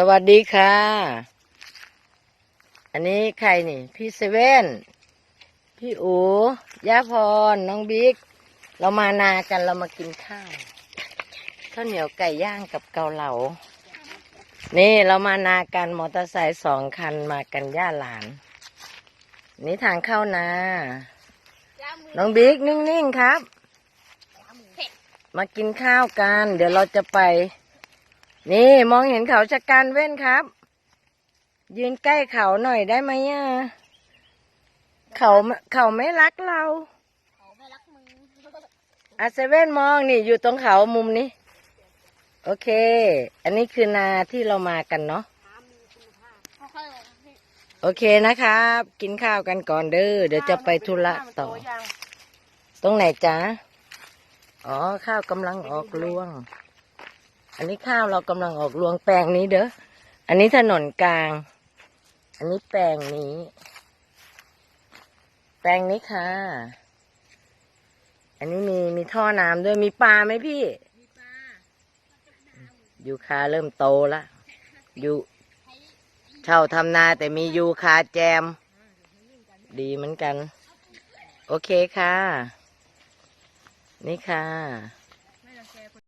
สวัสดีค่ะ อันนี้ใครนี่ พี่เซเว่น พี่อูย่าพร น้องบิ๊ก เรามานากันเรามากินข้าวข้าวเหนียวไก่ย่างกับเกาเหลา นี่เรามานากันมอเตอร์ไซค์สองคันมากันย่าหลาน นี่ทางเข้านา น้องบิ๊กนิ่งๆครับ มากินข้าวกัน เดี๋ยวเราจะไป นี่มองเห็นเขาชะกันเว้นครับ ยืนใกล้เขาหน่อยได้ไหมอะเขาเขาไม่รักเราเขาไม่รักมึงอาเซเว่นมองนี่อยู่ตรงเขามุมนี้ โอเค อันนี้คือนาที่เรามากันเนาะค่อยๆลงพี่โอเคนะครับ กินข้าวกันก่อนเด้อเดี๋ยวจะไปธุระต่อ ตรงไหนจ๊ะอ๋อข้าวกำลังออกรวง อันนี้ข้าวเรากำลังออกรวงแปลงนี้เด้อ อันนี้ถนนกลาง อันนี้แปลงนี้ แปลงนี้ค่ะ อันนี้มีมีท่อน้ำด้วยมีปลาไหมพี่ มีปลายูคาเริ่มโตละยูเช่าทำนาแต่มียูคาแจม ดีเหมือนกัน โอเคค่ะ นี่ค่ะ